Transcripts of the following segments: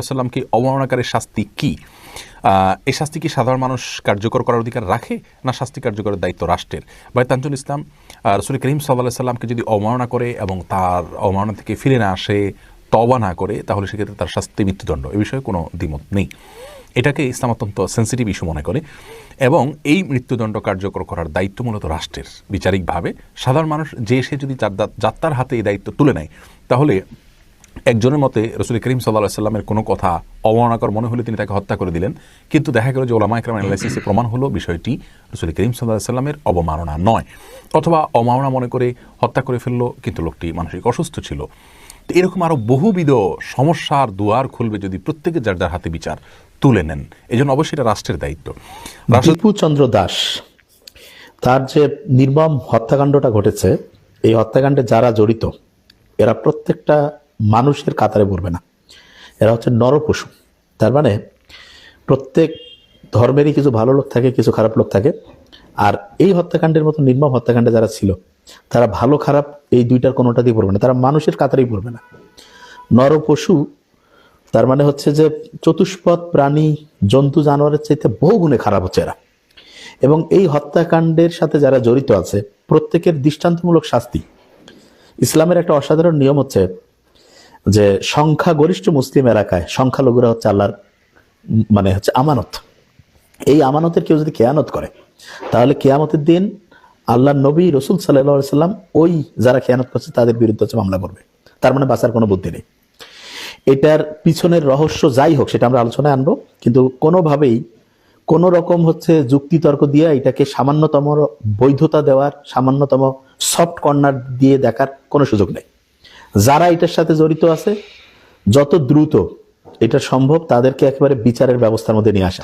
সাল্লামকে অবমাননাকারী শাস্তি কি? এই শাস্তি কি সাধারণ মানুষ কার্যকর করার অধিকার রাখে না শাস্তি কার্যকরের দায়িত্ব রাষ্ট্রের? ভাই তানজুল ইসলাম রসুল করিম সাল্লাহ সাল্লামকে যদি অবমাননা করে এবং তার অবমাননা থেকে ফিরে না আসে তবা না করে, তাহলে সেক্ষেত্রে তার শাস্তি মৃত্যুদণ্ড। এ বিষয়ে কোনো দ্বিমত নেই। এটাকে ইসলাম অত্যন্ত সেন্সিটিভ ইস্যু মনে করে এবং এই মৃত্যুদণ্ড কার্যকর করার দায়িত্ব মূলত রাষ্ট্রের। বিচারিকভাবে সাধারণ মানুষ যে সে যদি যাত্রার হাতে এই দায়িত্ব তুলে নেয়, তাহলে একজনের মতে রসুল করিম সাল্লাহ সাল্লামের কোনো কথা অবমাননাকর মনে হলে তিনি তাকে হত্যা করে দিলেন। কিন্তু দেখা গেল যে ওলামা একরাম অ্যানালাইসিসে প্রমাণ হলো বিষয়টি রসুল করিম সাল্লাহ সাল্লামের অবমাননা নয়। অথবা অমাননা মনে করে হত্যা করে ফেলল, কিন্তু লোকটি মানসিক অসুস্থ ছিল। তো এরকম আরও বহুবিধ সমস্যার দুয়ার খুলবে যদি প্রত্যেকে যার যার হাতে বিচার তুলে নেন। এই জন্য অবশ্যই এটা রাষ্ট্রের দায়িত্ব। চন্দ্র দাস, তার যে নির্মম হত্যাকাণ্ডটা ঘটেছে, এই হত্যাকাণ্ডে যারা জড়িত, এরা প্রত্যেকটা মানুষের কাতারে পড়বে না। এরা হচ্ছে নরপশু। তার মানে প্রত্যেক ধর্মেরই কিছু ভালো লোক থাকে, কিছু খারাপ লোক থাকে। আর এই হত্যাকাণ্ডের মতো নির্মম হত্যাকাণ্ডে যারা ছিল, তারা ভালো খারাপ এই দুইটার কোনোটাতেই পড়বে না। তারা মানুষের কাতারেই পড়বে না। নরপশু, তার মানে হচ্ছে যে চতুষ্পদ, প্রাণী, জন্তু, জানোয়ারের চাইতে বহু গুণে খারাপ হচ্ছে এরা। এবং এই হত্যাকাণ্ডের সাথে যারা জড়িত আছে, প্রত্যেকের দৃষ্টান্তমূলক শাস্তি। ইসলামের একটা অসাধারণ নিয়ম হচ্ছে যে সংখ্যা গরিষ্ঠ মুসলিম এলাকায় সংখ্যালঘুরা হচ্ছে আল্লাহর মানে হচ্ছে আমানত। এই আমানতের কেউ যদি কেয়ানত করে, তাহলে কেয়ামতের দিন আল্লাহ নবী রসুল সাল্লাহ সাল্লাম ওই যারা খেয়ানত করছে তাদের বিরুদ্ধে হচ্ছে মামলা করবে। তার মানে বাঁচার কোনো বুদ্ধি নেই। এটার পিছনের রহস্য যাই হোক, সেটা আমরা আলোচনায় আনব, কিন্তু কোনোভাবেই কোনো রকম হচ্ছে যুক্তিতর্ক দিয়ে এটাকে সামান্যতম বৈধতা দেওয়ার, সামান্যতম সফট কর্নার দিয়ে দেখার কোনো সুযোগ নেই। যারা এটার সাথে জড়িত আছে যত দ্রুত এটা সম্ভব তাদেরকে একেবারে বিচারের ব্যবস্থার মধ্যে নিয়ে আসা।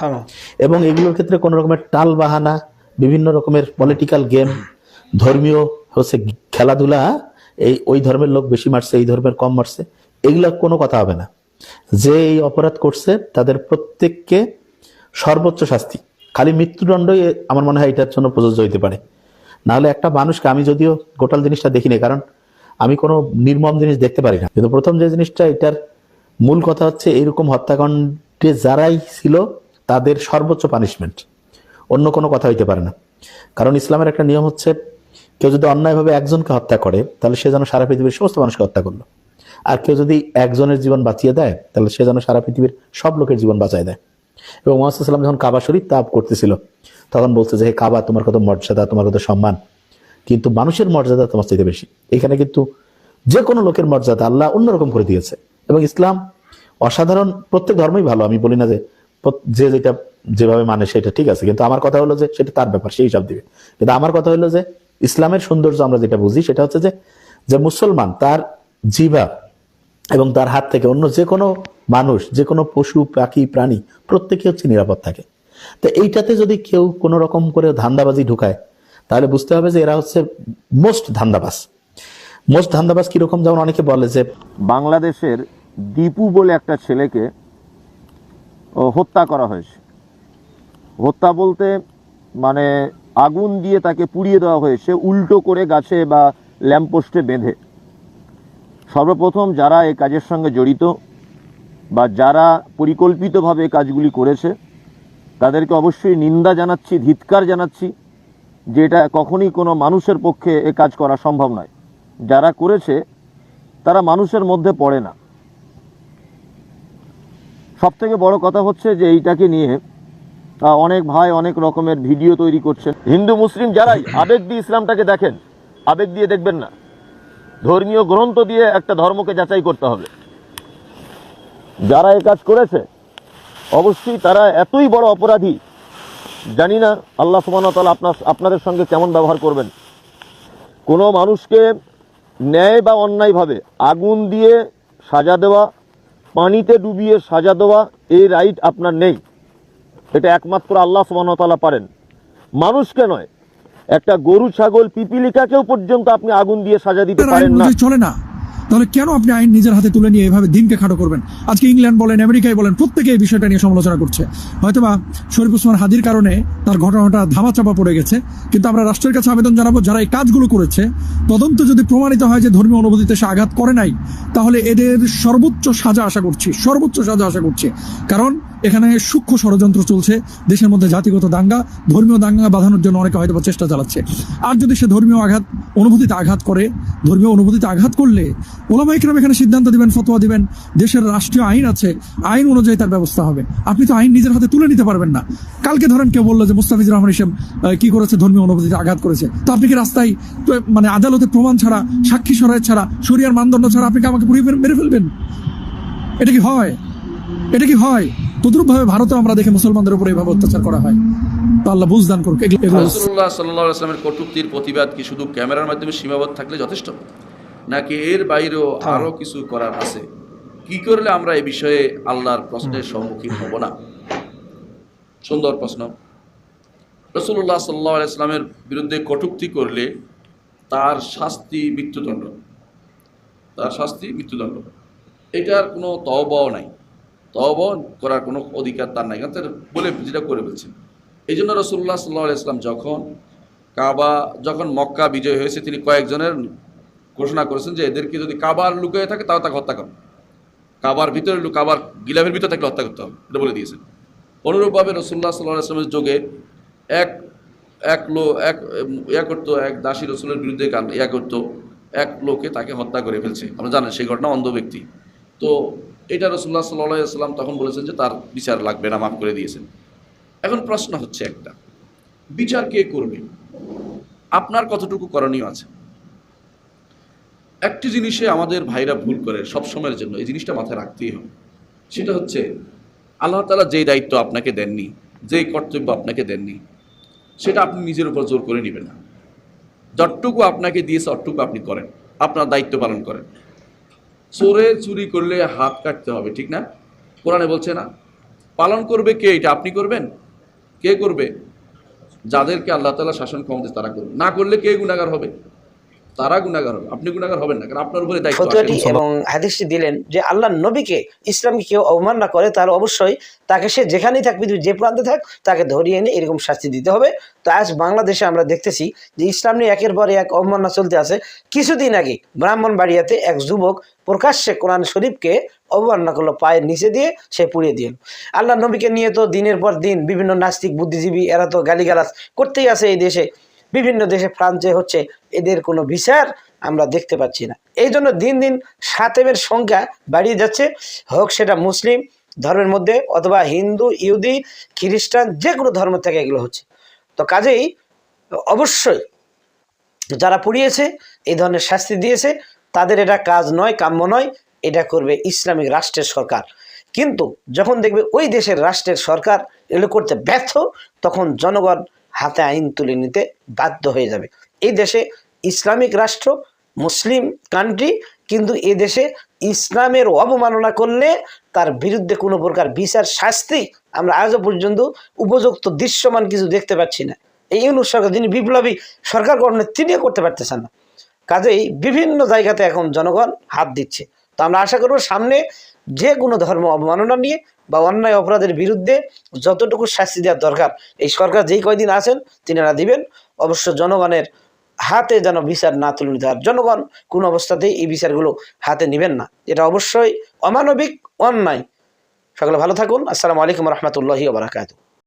এবং এগুলোর ক্ষেত্রে কোনো রকমের টাল বাহানা বিভিন্ন রকমের পলিটিক্যাল গেম ধর্মীয় হচ্ছে খেলাধুলা এই ওই ধর্মের লোক বেশি মারছে এই ধর্মের কম মারছে এগুলো কোনো কথা হবে না। যে এই অপরাধ করছে তাদের প্রত্যেককে সর্বোচ্চ শাস্তি। খালি মৃত্যুদণ্ডই আমার মনে হয় এটার জন্য প্রযোজ্য হইতে পারে। নাহলে একটা মানুষকে আমি যদিও গোটাল জিনিসটা দেখিনি কারণ আমি কোনো নির্মম জিনিস দেখতে পারি না। কিন্তু প্রথম যে জিনিসটা, এটার মূল কথা হচ্ছে এইরকম হত্যাকাণ্ডে যারাই ছিল, তাদের সর্বোচ্চ পানিশমেন্ট অন্য কোনো কথা হইতে পারে না। কারণ ইসলামের একটা নিয়ম হচ্ছে, কেউ যদি অন্যায়ভাবে একজনকে হত্যা করে, তাহলে সে যেন সারা পৃথিবীর সমস্ত মানুষকে হত্যা করল। আর কেউ যদি একজনের জীবন বাঁচিয়ে দেয়, তাহলে সে যেন সারা পৃথিবীর সব লোকের জীবন বাঁচায় দেয়। এবং মোহাম্মদ সাল্লাম যখন কাবা শরীফ তাপ করতেছিল, তখন বলছে যে, হে কাবা, তোমার কত মর্যাদা, তোমার কত সম্মান। কিন্তু মানুষের মর্যাদা তোমার চাইতে বেশি। এখানে কিন্তু যে কোনো লোকের মর্যাদা আল্লাহ অন্যরকম করে দিয়েছে। এবং ইসলাম অসাধারণ, প্রত্যেক ধর্মই ভালো। আমি বলি না যে যে যেটা যেভাবে মানে সেটা ঠিক আছে। কিন্তু আমার কথা হলো যে সেটা তার ব্যাপার, সেই হিসাব দিবে। কিন্তু আমার কথা হলো যে ইসলামের সৌন্দর্য আমরা যেটা বুঝি সেটা হচ্ছে যে যে মুসলমান তার জিভা এবং তার হাত থেকে অন্য যে কোনো মানুষ যে কোনো পশু, পাখি, প্রাণী প্রত্যেকে হচ্ছে নিরাপদ থাকে। তো এইটাতে যদি কেউ কোনো রকম করে ধান্দাবাজি ঢুকায় তাহলে বুঝতে হবে যে এরা হচ্ছে মোস্ট ধান্দাবাস মোস্ট ধান্দাবাস কীরকম যেমন অনেকে বলে যে বাংলাদেশের দীপু বলে একটা ছেলেকে হত্যা করা হয়েছে। হত্যা বলতে মানে আগুন দিয়ে তাকে পুড়িয়ে দেওয়া হয়েছে। উল্টো করে গাছে বা ল্যাম্পপোস্টে বেঁধে। সর্বপ্রথম যারা এই কাজের সঙ্গে জড়িত বা যারা পরিকল্পিতভাবে কাজগুলি করেছে, তাদেরকে অবশ্যই নিন্দা জানাচ্ছি, ধিৎকার জানাচ্ছি। যে এটা কখনই কোনো মানুষের পক্ষে এ কাজ করা সম্ভব নয়। যারা করেছে, তারা মানুষের মধ্যে পড়ে না। সব থেকে বড় কথা হচ্ছে যে এইটাকে নিয়ে অনেক ভাই অনেক রকমের ভিডিও তৈরি করছেন। হিন্দু, মুসলিম যারাই, আবেগ দিয়ে ইসলামটাকে দেখেন। আবেগ দিয়ে দেখবেন না। ধর্মীয় গ্রন্থ দিয়ে একটা ধর্মকে যাচাই করতে হবে। যারা এ কাজ করেছে, অবশ্যই তারা এতই বড় অপরাধী জানি না আল্লাহ সুবাহতাল আপনার আপনাদের সঙ্গে কেমন ব্যবহার করবেন। কোনো মানুষকে ন্যায় বা অন্যায়ভাবে আগুন দিয়ে সাজা দেওয়া পানিতে ডুবিয়ে সাজা দেওয়া এই রাইট আপনার নেই। এটা একমাত্র আল্লাহ সুবাহতালা পারেন। মানুষকে নয় একটা গরু ছাগল পিপিলিকাকেও পর্যন্ত আপনি আগুন দিয়ে সাজা দিতে পারেন না। চলে না। তাহলে কেন আপনি আইন নিজের হাতে তুলে নিয়ে এভাবে দিনকে খাটো করবেন? আজকে ইংল্যান্ড বলেন আমেরিকায় বলেন, প্রত্যেকে এই বিষয়টা নিয়ে সমালোচনা করছে। হয়তোবা শরীফ উসমান হাদির কারণে তার ঘটনাটা ধামাচাপা পড়ে গেছে, কিন্তু আমরা রাষ্ট্রের কাছে আবেদন জানাব, যারা এই কাজগুলো করেছে, তদন্ত যদি প্রমাণিত হয় যে ধর্মীয় অনুভূতিতে সে আঘাত করে নাই, তাহলে এদের সর্বোচ্চ সাজা আশা করছি, সর্বোচ্চ সাজা আশা করছি। কারণ এখানে সূক্ষ্ম ষড়যন্ত্র চলছে। দেশের মধ্যে জাতিগত দাঙ্গা, ধর্মীয় দাঙ্গা বাঁধানোর জন্য অনেকে হয়তো চেষ্টা চালাচ্ছে। আর যদি সে ধর্মীয় আঘাত, অনুভূতিতে আঘাত করে, ধর্মীয় অনুভূতিতে আঘাত করলে ওলামা ইকরাম এখানে সিদ্ধান্ত দিবেন, ফতোয়া দিবেন, দেশের রাষ্ট্রীয় আইন আছে, আইন অনুযায়ী তার ব্যবস্থা হবে। আপনি তো আইন নিজের হাতে তুলে নিতে পারবেন না। কালকে ধরেন কেউ বলল যে, মুস্তাফিজুর রহমান হিসেব কি করেছে, ধর্মীয় অনুভূতিতে আঘাত করেছে। তো আপনি কি রাস্তায় মানে আদালতে প্রমাণ ছাড়া, সাক্ষী সরাই ছাড়া, শরিয়ার মানদণ্ড ছাড়া আপনি কি আমাকে পুড়িয়ে মেরে ফেলবেন? এটা কি হয়? এটা কি হয়? তদ্রুপভাবে ভারতে আমরা দেখে মুসলমানদের উপরে এভাবে অত্যাচার করা হয়। তো আল্লাহ বুঝদান করুক রাসুল্লাহ সাল্লাহ আসলামের কটূক্তির প্রতিবাদ কি শুধু ক্যামেরার মাধ্যমে সীমাবদ্ধ থাকলে যথেষ্ট? নাকি এর বাইরেও আরও কিছু করার আছে? কি করলে আমরা এই বিষয়ে আল্লাহর প্রশ্নের সম্মুখীন হব না? সুন্দর প্রশ্ন। রসুল্লাহ সাল্লাহ ইসলামের বিরুদ্ধে কটূক্তি করলে তার শাস্তি মৃত্যুদণ্ড। তার শাস্তি মৃত্যুদণ্ড। এটার কোনো তহবাও নাই। তহব করার কোনো অধিকার তার নাই। কারণ বলে যেটা করে ফেলছেন এই জন্য রসুল্লাহ সাল্লাহ ইসলাম যখন কাবা, যখন মক্কা বিজয় হয়েছে, তিনি কয়েকজনের ঘোষণা করেছেন যে এদেরকে যদি কাবার লুকিয়ে থাকে তাও তাকে হত্যা করো। কাবার ভিতরে কাবার গিলাফের ভিতরে থাকলে হত্যা করতে হবে, এটা বলে দিয়েছেন। অনুরূপভাবে রসুল্লাহ সাল্লাহ আসলামের যোগে এক এক লো, এক, ইয়া করতো এক দাসী রসুলের বিরুদ্ধে গান- ইয়া করতো, এক লোকে তাকে হত্যা করে ফেলছে। আমরা জানেন সেই ঘটনা অন্ধ ব্যক্তি। তো এটা রসুল্লাহ সাল্লাহ সাল্লাম তখন বলেছেন যে তার বিচার লাগবে না, মাফ করে দিয়েছেন। এখন প্রশ্ন হচ্ছে একটা, বিচার কে করবে? আপনার কতটুকু করণীয় আছে? একটি জিনিসে আমাদের ভাইরা ভুল করে সব সময়ের জন্য, এই জিনিসটা মাথায় রাখতেই হবে। সেটা হচ্ছে, আল্লাহ তালা যেই দায়িত্ব আপনাকে দেননি যেই কর্তব্য আপনাকে দেননি, সেটা আপনি নিজের উপর জোর করে নেবেন না। যতটুকু আপনাকে দিয়েছে, অতটুকু আপনি করেন। আপনার দায়িত্ব পালন করেন। চোরে চুরি করলে হাত কাটতে হবে, ঠিক না? কোরআনে বলছে না, পালন করবে কে এটা আপনি করবেন? কে করবে? যাদেরকে আল্লাহ তালা শাসন ক্ষমতা তারা করবে না করলে কে গুণাগার হবে? তারা গুণাগার হবে। আপনি গুণাগার হবেন না কারণ আপনার উপরে দায়িত্ব এবং হাদিসটি দিলেন যে আল্লাহ নবীকে ইসলামকে কেউ অবমাননা করে তাহলে অবশ্যই তাকে সে যেখানেই থাক পৃথিবীর যে প্রান্তে থাক তাকে ধরিয়ে এনে এরকম শাস্তি দিতে হবে। তো আজ বাংলাদেশে আমরা দেখতেছি যে ইসলাম নিয়ে একের পরে এক অবমাননা চলতে আছে। কিছুদিন আগে ব্রাহ্মণবাড়িয়াতে এক যুবক প্রকাশ্যে কোরআন শরীফকে অবমাননা করল পায়ের নিচে দিয়ে সে পুড়িয়ে দিল। আল্লাহ নবীকে নিয়ে তো দিনের পর দিন বিভিন্ন নাস্তিক বুদ্ধিজীবী এরা তো গালিগালাজ করতেই আছে এই দেশে। বিভিন্ন দেশে ফ্রান্সে হচ্ছে এদের কোনো বিচার আমরা দেখতে পাচ্ছি না। এই জন্য দিন দিন সাতেমের সংখ্যা বাড়িয়ে যাচ্ছে। হোক সেটা মুসলিম ধর্মের মধ্যে অথবা হিন্দু, ইহুদি, খ্রিস্টান, যে কোনো ধর্ম থেকে এগুলো হচ্ছে। তো কাজেই অবশ্যই যারা পুড়িয়েছে, এই ধরনের শাস্তি দিয়েছে, তাদের এটা কাজ নয়, কাম্য নয়, এটা করবে ইসলামিক রাষ্ট্রের সরকার। কিন্তু যখন দেখবে ওই দেশের রাষ্ট্রের সরকার এগুলো করতে ব্যর্থ, তখন জনগণ হাতে আইন তুলে নিতে বাধ্য হয়ে যাবে। এই দেশে ইসলামিক রাষ্ট্র, মুসলিম কান্ট্রি কিন্তু এ দেশে ইসলামের অবমাননা করলে তার বিরুদ্ধে কোনো প্রকার বিচার, শাস্তি আমরা আজও পর্যন্ত উপযুক্ত দৃশ্যমান কিছু দেখতে পাচ্ছি না। এই ইউনুস সরকার, যিনি বিপ্লবী সরকার গঠনের, তিনিও করতে পারতেছেন না। কাজেই বিভিন্ন জায়গাতে এখন জনগণ হাত দিচ্ছে। তো আমরা আশা করব সামনে যে কোনো ধর্ম অবমাননা নিয়ে বা অন্যায় অপরাধের বিরুদ্ধে যতটুকু শাস্তি দেওয়ার দরকার, এই সরকার যেই কয়দিন আছেন তিনারা দিবেন। অবশ্য জনগণের হাতে যেন বিচার না তুলে হয় জনগণ কোন অবস্থাতেই এই বিচারগুলো হাতে নেবেন না। এটা অবশ্যই অমানবিক অন্যায়। সকলে ভালো থাকুন। আসসালামু আলাইকুম রহমতুল্লাহি বারাকাতু